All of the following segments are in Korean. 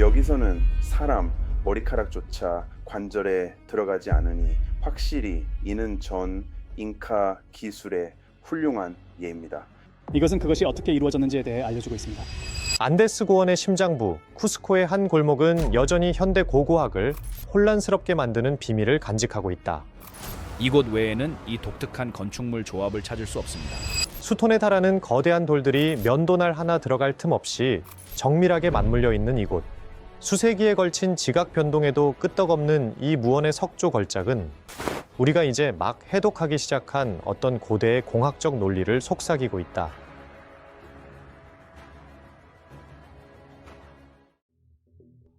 여기서는 사람 머리카락조차 관절에 들어가지 않으니 확실히 이는 전 잉카 기술의 훌륭한 예입니다. 이것은 그것이 어떻게 이루어졌는지에 대해 알려주고 있습니다. 안데스 고원의 심장부 쿠스코의 한 골목은 여전히 현대 고고학을 혼란스럽게 만드는 비밀을 간직하고 있다. 이곳 외에는 이 독특한 건축물 조합을 찾을 수 없습니다. 수톤에 달하는 거대한 돌들이 면도날 하나 들어갈 틈 없이 정밀하게 맞물려 있는 이곳. 수세기에 걸친 지각 변동에도 끄떡없는 이 무원의 석조 걸작은 우리가 이제 막 해독하기 시작한 어떤 고대의 공학적 논리를 속삭이고 있다.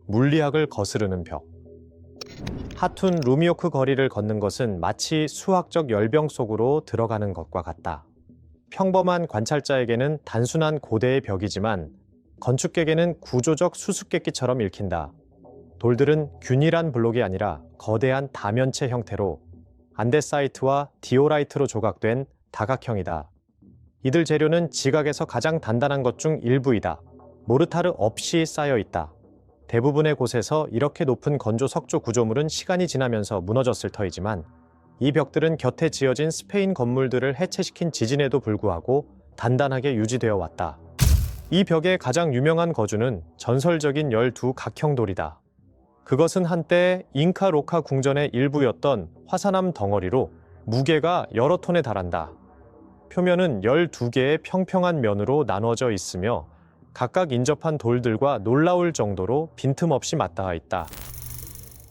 물리학을 거스르는 벽. 하툰 루미오크 거리를 걷는 것은 마치 수학적 열병 속으로 들어가는 것과 같다. 평범한 관찰자에게는 단순한 고대의 벽이지만 건축객에는 구조적 수수께끼처럼 읽힌다. 돌들은 균일한 블록이 아니라 거대한 다면체 형태로 안데사이트와 디오라이트로 조각된 다각형이다. 이들 재료는 지각에서 가장 단단한 것 중 일부이다. 모르타르 없이 쌓여 있다. 대부분의 곳에서 이렇게 높은 건조 석조 구조물은 시간이 지나면서 무너졌을 터이지만 이 벽들은 곁에 지어진 스페인 건물들을 해체시킨 지진에도 불구하고 단단하게 유지되어 왔다. 이 벽의 가장 유명한 거주는 전설적인 열두 각형돌이다. 그것은 한때 잉카 로카 궁전의 일부였던 화산암 덩어리로 무게가 여러 톤에 달한다. 표면은 12개의 평평한 면으로 나눠져 있으며 각각 인접한 돌들과 놀라울 정도로 빈틈없이 맞닿아 있다.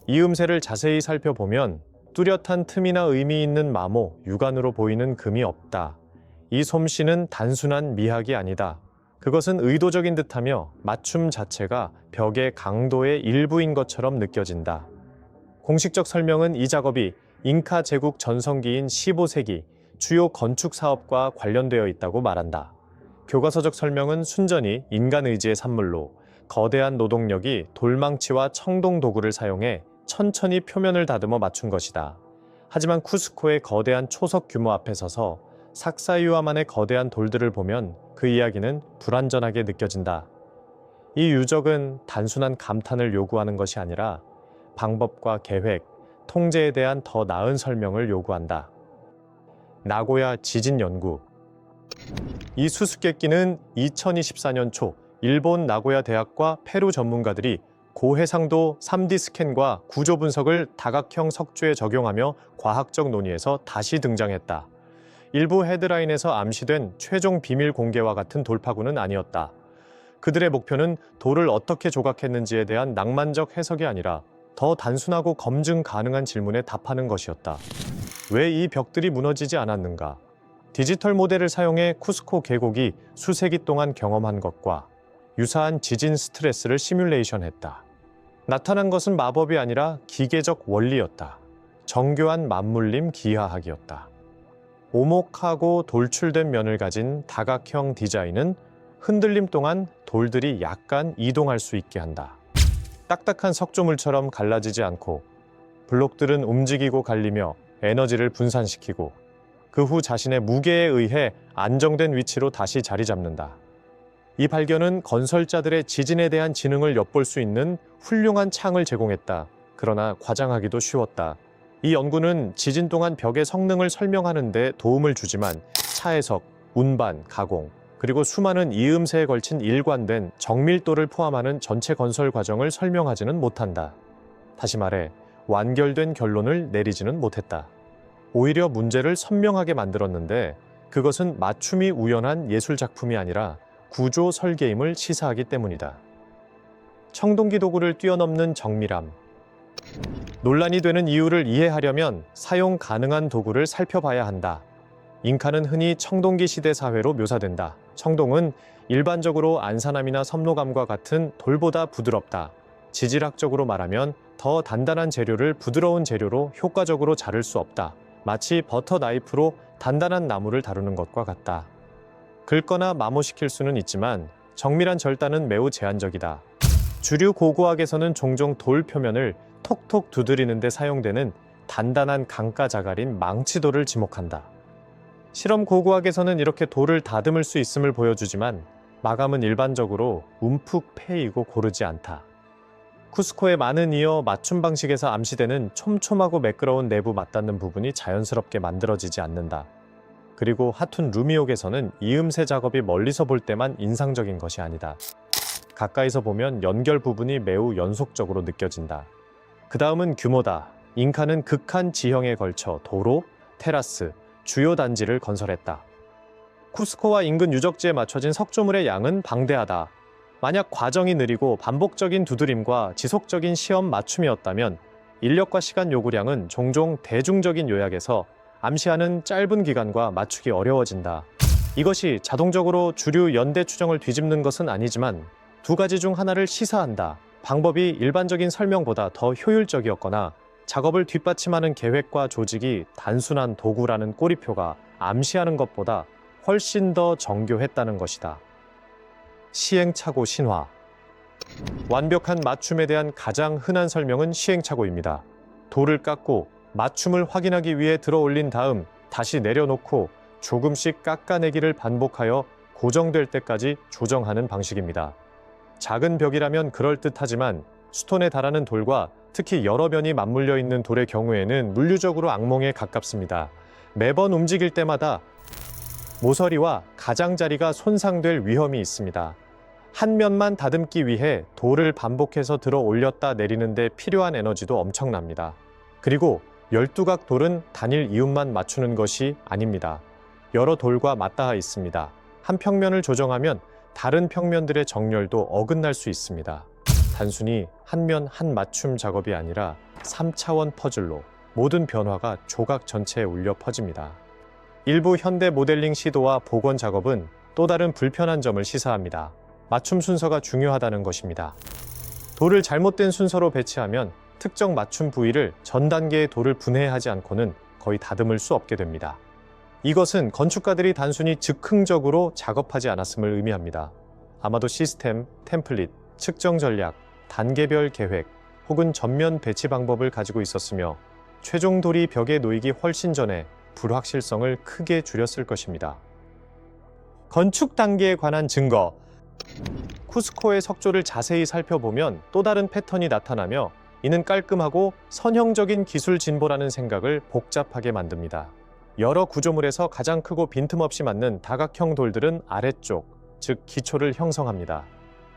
이 음새를 자세히 살펴보면 뚜렷한 틈이나 의미 있는 마모, 육안으로 보이는 금이 없다. 이 솜씨는 단순한 미학이 아니다. 그것은 의도적인 듯하며 맞춤 자체가 벽의 강도의 일부인 것처럼 느껴진다. 공식적 설명은 이 작업이 잉카 제국 전성기인 15세기 주요 건축 사업과 관련되어 있다고 말한다. 교과서적 설명은 순전히 인간 의지의 산물로 거대한 노동력이 돌망치와 청동 도구를 사용해 천천히 표면을 다듬어 맞춘 것이다. 하지만 쿠스코의 거대한 초석 규모 앞에 서서 삭사유화만의 거대한 돌들을 보면 그 이야기는 불완전하게 느껴진다. 이 유적은 단순한 감탄을 요구하는 것이 아니라 방법과 계획, 통제에 대한 더 나은 설명을 요구한다. 나고야 지진 연구 이 수수께끼는 2024년 초 일본 나고야 대학과 페루 전문가들이 고해상도 3D 스캔과 구조 분석을 다각형 석조에 적용하며 과학적 논의에서 다시 등장했다. 일부 헤드라인에서 암시된 최종 비밀 공개와 같은 돌파구는 아니었다. 그들의 목표는 돌을 어떻게 조각했는지에 대한 낭만적 해석이 아니라 더 단순하고 검증 가능한 질문에 답하는 것이었다. 왜 이 벽들이 무너지지 않았는가? 디지털 모델을 사용해 쿠스코 계곡이 수세기 동안 경험한 것과 유사한 지진 스트레스를 시뮬레이션했다. 나타난 것은 마법이 아니라 기계적 원리였다. 정교한 맞물림 기하학이었다. 오목하고 돌출된 면을 가진 다각형 디자인은 흔들림 동안 돌들이 약간 이동할 수 있게 한다. 딱딱한 석조물처럼 갈라지지 않고 블록들은 움직이고 갈리며 에너지를 분산시키고 그 후 자신의 무게에 의해 안정된 위치로 다시 자리 잡는다. 이 발견은 건설자들의 지진에 대한 지능을 엿볼 수 있는 훌륭한 창을 제공했다. 그러나 과장하기도 쉬웠다. 이 연구는 지진 동안 벽의 성능을 설명하는 데 도움을 주지만 차해석, 운반, 가공, 그리고 수많은 이음새에 걸친 일관된 정밀도를 포함하는 전체 건설 과정을 설명하지는 못한다. 다시 말해 완결된 결론을 내리지는 못했다. 오히려 문제를 선명하게 만들었는데 그것은 맞춤이 우연한 예술 작품이 아니라 구조 설계임을 시사하기 때문이다. 청동기 도구를 뛰어넘는 정밀함. 논란이 되는 이유를 이해하려면 사용 가능한 도구를 살펴봐야 한다. 잉카는 흔히 청동기 시대 사회로 묘사된다. 청동은 일반적으로 안산함이나 섬노감과 같은 돌보다 부드럽다. 지질학적으로 말하면 더 단단한 재료를 부드러운 재료로 효과적으로 자를 수 없다. 마치 버터 나이프로 단단한 나무를 다루는 것과 같다. 긁거나 마모시킬 수는 있지만 정밀한 절단은 매우 제한적이다. 주류 고고학에서는 종종 돌 표면을 톡톡 두드리는 데 사용되는 단단한 강가 자갈인 망치돌을 지목한다. 실험 고고학에서는 이렇게 돌을 다듬을 수 있음을 보여주지만 마감은 일반적으로 움푹 패이고 고르지 않다. 쿠스코의 많은 이어 맞춤 방식에서 암시되는 촘촘하고 매끄러운 내부 맞닿는 부분이 자연스럽게 만들어지지 않는다. 그리고 하툰 루미옥에서는 이음새 작업이 멀리서 볼 때만 인상적인 것이 아니다. 가까이서 보면 연결 부분이 매우 연속적으로 느껴진다. 그 다음은 규모다. 잉카는 극한 지형에 걸쳐 도로, 테라스, 주요 단지를 건설했다. 쿠스코와 인근 유적지에 맞춰진 석조물의 양은 방대하다. 만약 과정이 느리고 반복적인 두드림과 지속적인 시험 맞춤이었다면 인력과 시간 요구량은 종종 대중적인 요약에서 암시하는 짧은 기간과 맞추기 어려워진다. 이것이 자동적으로 주류 연대 추정을 뒤집는 것은 아니지만 두 가지 중 하나를 시사한다. 방법이 일반적인 설명보다 더 효율적이었거나 작업을 뒷받침하는 계획과 조직이 단순한 도구라는 꼬리표가 암시하는 것보다 훨씬 더 정교했다는 것이다. 시행착오 신화 완벽한 맞춤에 대한 가장 흔한 설명은 시행착오입니다. 돌을 깎고 맞춤을 확인하기 위해 들어 올린 다음 다시 내려놓고 조금씩 깎아내기를 반복하여 고정될 때까지 조정하는 방식입니다. 작은 벽이라면 그럴듯하지만 수톤에 달하는 돌과 특히 여러 면이 맞물려 있는 돌의 경우에는 물리적으로 악몽에 가깝습니다. 매번 움직일 때마다 모서리와 가장자리가 손상될 위험이 있습니다. 한 면만 다듬기 위해 돌을 반복해서 들어 올렸다 내리는데 필요한 에너지도 엄청납니다. 그리고 12각 돌은 단일 이웃만 맞추는 것이 아닙니다. 여러 돌과 맞닿아 있습니다. 한 평면을 조정하면 다른 평면들의 정렬도 어긋날 수 있습니다. 단순히 한 면 한 맞춤 작업이 아니라 3차원 퍼즐로 모든 변화가 조각 전체에 울려 퍼집니다. 일부 현대 모델링 시도와 복원 작업은 또 다른 불편한 점을 시사합니다. 맞춤 순서가 중요하다는 것입니다. 돌을 잘못된 순서로 배치하면 특정 맞춤 부위를 전 단계의 돌을 분해하지 않고는 거의 다듬을 수 없게 됩니다. 이것은 건축가들이 단순히 즉흥적으로 작업하지 않았음을 의미합니다. 아마도 시스템, 템플릿, 측정 전략, 단계별 계획 혹은 전면 배치 방법을 가지고 있었으며 최종 돌이 벽에 놓이기 훨씬 전에 불확실성을 크게 줄였을 것입니다. 건축 단계에 관한 증거 쿠스코의 석조를 자세히 살펴보면 또 다른 패턴이 나타나며 이는 깔끔하고 선형적인 기술 진보라는 생각을 복잡하게 만듭니다. 여러 구조물에서 가장 크고 빈틈없이 맞는 다각형 돌들은 아래쪽, 즉 기초를 형성합니다.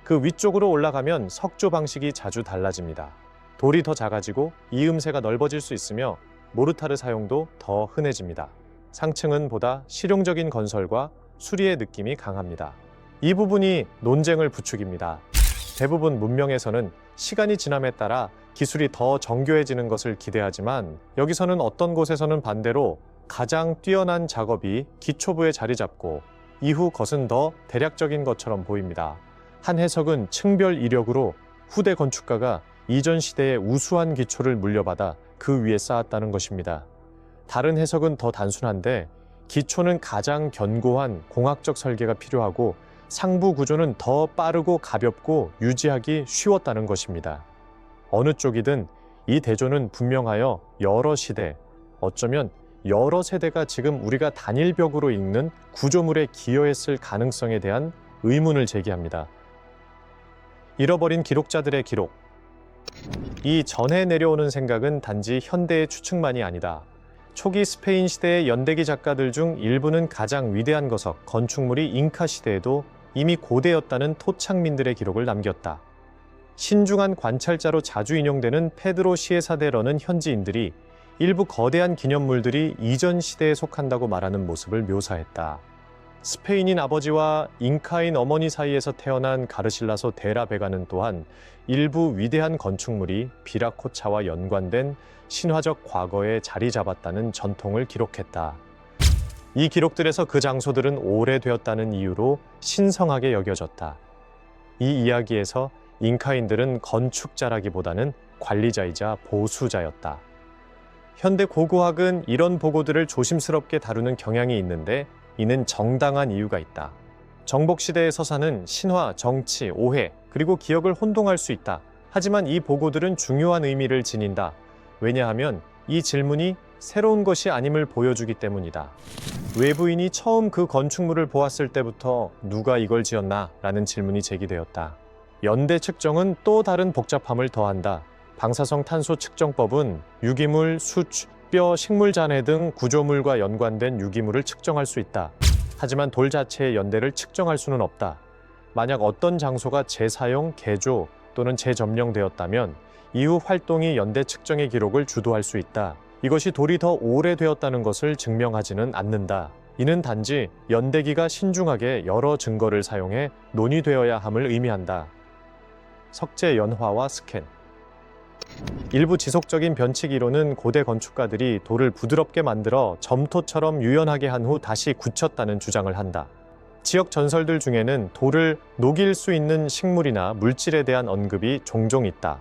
그 위쪽으로 올라가면 석조 방식이 자주 달라집니다. 돌이 더 작아지고 이음새가 넓어질 수 있으며 모르타르 사용도 더 흔해집니다. 상층은 보다 실용적인 건설과 수리의 느낌이 강합니다. 이 부분이 논쟁을 부추깁니다. 대부분 문명에서는 시간이 지남에 따라 기술이 더 정교해지는 것을 기대하지만 여기서는 어떤 곳에서는 반대로 가장 뛰어난 작업이 기초부에 자리 잡고 이후 것은 더 대략적인 것처럼 보입니다. 한 해석은 층별 이력으로 후대 건축가가 이전 시대의 우수한 기초를 물려받아 그 위에 쌓았다는 것입니다. 다른 해석은 더 단순한데 기초는 가장 견고한 공학적 설계가 필요하고 상부 구조는 더 빠르고 가볍고 유지하기 쉬웠다는 것입니다. 어느 쪽이든 이 대조는 분명하여 여러 시대, 어쩌면 여러 세대가 지금 우리가 단일벽으로 읽는 구조물에 기여했을 가능성에 대한 의문을 제기합니다. 잃어버린 기록자들의 기록. 이 전해 내려오는 생각은 단지 현대의 추측만이 아니다. 초기 스페인 시대의 연대기 작가들 중 일부는 가장 위대한 거석, 건축물이 잉카 시대에도 이미 고대였다는 토착민들의 기록을 남겼다. 신중한 관찰자로 자주 인용되는 페드로 시에사데러는 현지인들이 일부 거대한 기념물들이 이전 시대에 속한다고 말하는 모습을 묘사했다. 스페인인 아버지와 잉카인 어머니 사이에서 태어난 가르실라소 데라베가는 또한 일부 위대한 건축물이 비라코차와 연관된 신화적 과거에 자리 잡았다는 전통을 기록했다. 이 기록들에서 그 장소들은 오래되었다는 이유로 신성하게 여겨졌다. 이 이야기에서 잉카인들은 건축자라기보다는 관리자이자 보수자였다. 현대 고고학은 이런 보고들을 조심스럽게 다루는 경향이 있는데 이는 정당한 이유가 있다. 정복 시대의 서사는 신화, 정치, 오해, 그리고 기억을 혼동할 수 있다. 하지만 이 보고들은 중요한 의미를 지닌다. 왜냐하면 이 질문이 새로운 것이 아님을 보여주기 때문이다. 외부인이 처음 그 건축물을 보았을 때부터 누가 이걸 지었나? 라는 질문이 제기되었다. 연대 측정은 또 다른 복잡함을 더한다. 방사성 탄소 측정법은 유기물, 수치, 뼈, 식물 잔해 등 구조물과 연관된 유기물을 측정할 수 있다. 하지만 돌 자체의 연대를 측정할 수는 없다. 만약 어떤 장소가 재사용, 개조 또는 재점령되었다면 이후 활동이 연대 측정의 기록을 주도할 수 있다. 이것이 돌이 더 오래되었다는 것을 증명하지는 않는다. 이는 단지 연대기가 신중하게 여러 증거를 사용해 논의되어야 함을 의미한다. 석재 연화와 스캔 일부 지속적인 변칙 이론은 고대 건축가들이 돌을 부드럽게 만들어 점토처럼 유연하게 한 후 다시 굳혔다는 주장을 한다. 지역 전설들 중에는 돌을 녹일 수 있는 식물이나 물질에 대한 언급이 종종 있다.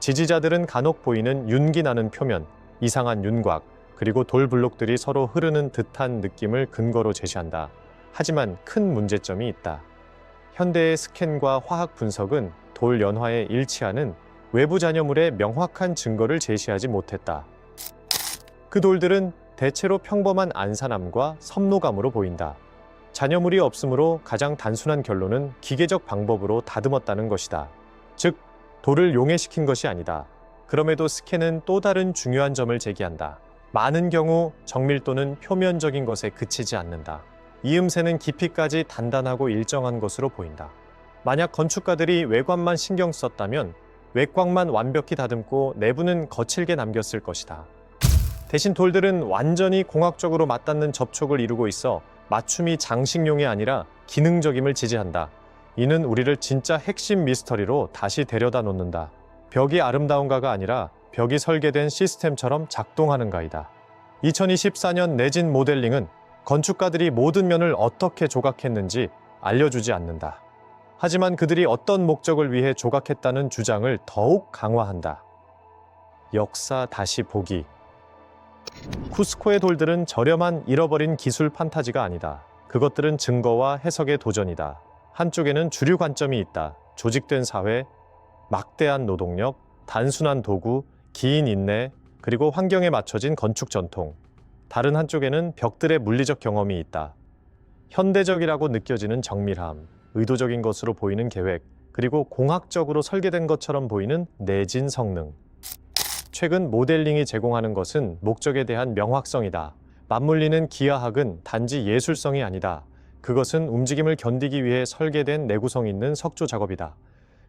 지지자들은 간혹 보이는 윤기 나는 표면, 이상한 윤곽, 그리고 돌 블록들이 서로 흐르는 듯한 느낌을 근거로 제시한다. 하지만 큰 문제점이 있다. 현대의 스캔과 화학 분석은 돌 연화에 일치하는 외부 잔여물의 명확한 증거를 제시하지 못했다. 그 돌들은 대체로 평범한 안산암과 섬노감으로 보인다. 잔여물이 없으므로 가장 단순한 결론은 기계적 방법으로 다듬었다는 것이다. 즉, 돌을 용해시킨 것이 아니다. 그럼에도 스캔은 또 다른 중요한 점을 제기한다. 많은 경우 정밀도는 표면적인 것에 그치지 않는다. 이음새는 깊이까지 단단하고 일정한 것으로 보인다. 만약 건축가들이 외관만 신경 썼다면 외곽만 완벽히 다듬고 내부는 거칠게 남겼을 것이다. 대신 돌들은 완전히 공학적으로 맞닿는 접촉을 이루고 있어 맞춤이 장식용이 아니라 기능적임을 지지한다. 이는 우리를 진짜 핵심 미스터리로 다시 데려다 놓는다. 벽이 아름다운가가 아니라 벽이 설계된 시스템처럼 작동하는가이다. 2024년 내진 모델링은 건축가들이 모든 면을 어떻게 조각했는지 알려주지 않는다. 하지만 그들이 어떤 목적을 위해 조각했다는 주장을 더욱 강화한다. 역사 다시 보기. 쿠스코의 돌들은 저렴한 잃어버린 기술 판타지가 아니다. 그것들은 증거와 해석의 도전이다. 한쪽에는 주류 관점이 있다. 조직된 사회, 막대한 노동력, 단순한 도구, 긴 인내, 그리고 환경에 맞춰진 건축 전통. 다른 한쪽에는 벽들의 물리적 경험이 있다. 현대적이라고 느껴지는 정밀함, 의도적인 것으로 보이는 계획, 그리고 공학적으로 설계된 것처럼 보이는 내진 성능. 최근 모델링이 제공하는 것은 목적에 대한 명확성이다. 맞물리는 기하학은 단지 예술성이 아니다. 그것은 움직임을 견디기 위해 설계된 내구성 있는 석조 작업이다.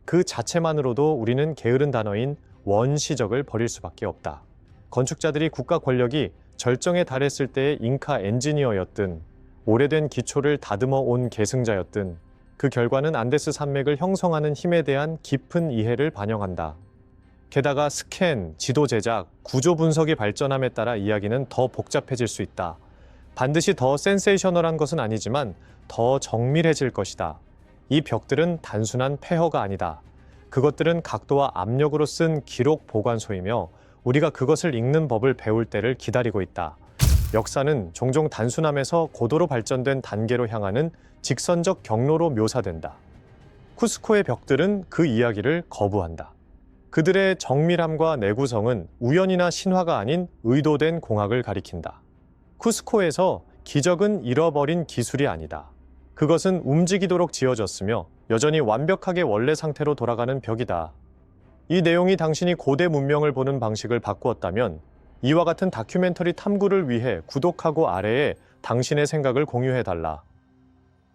그 자체만으로도 우리는 게으른 단어인 원시적을 버릴 수밖에 없다. 건축자들이 국가 권력이 절정에 달했을 때의 잉카 엔지니어였든 오래된 기초를 다듬어 온 계승자였든 그 결과는 안데스 산맥을 형성하는 힘에 대한 깊은 이해를 반영한다. 게다가 스캔, 지도 제작, 구조 분석이 발전함에 따라 이야기는 더 복잡해질 수 있다. 반드시 더 센세이셔널한 것은 아니지만 더 정밀해질 것이다. 이 벽들은 단순한 폐허가 아니다. 그것들은 각도와 압력으로 쓴 기록 보관소이며 우리가 그것을 읽는 법을 배울 때를 기다리고 있다. 역사는 종종 단순함에서 고도로 발전된 단계로 향하는 직선적 경로로 묘사된다. 쿠스코의 벽들은 그 이야기를 거부한다. 그들의 정밀함과 내구성은 우연이나 신화가 아닌 의도된 공학을 가리킨다. 쿠스코에서 기적은 잃어버린 기술이 아니다. 그것은 움직이도록 지어졌으며 여전히 완벽하게 원래 상태로 돌아가는 벽이다. 이 내용이 당신이 고대 문명을 보는 방식을 바꾸었다면 이와 같은 다큐멘터리 탐구를 위해 구독하고 아래에 당신의 생각을 공유해 달라.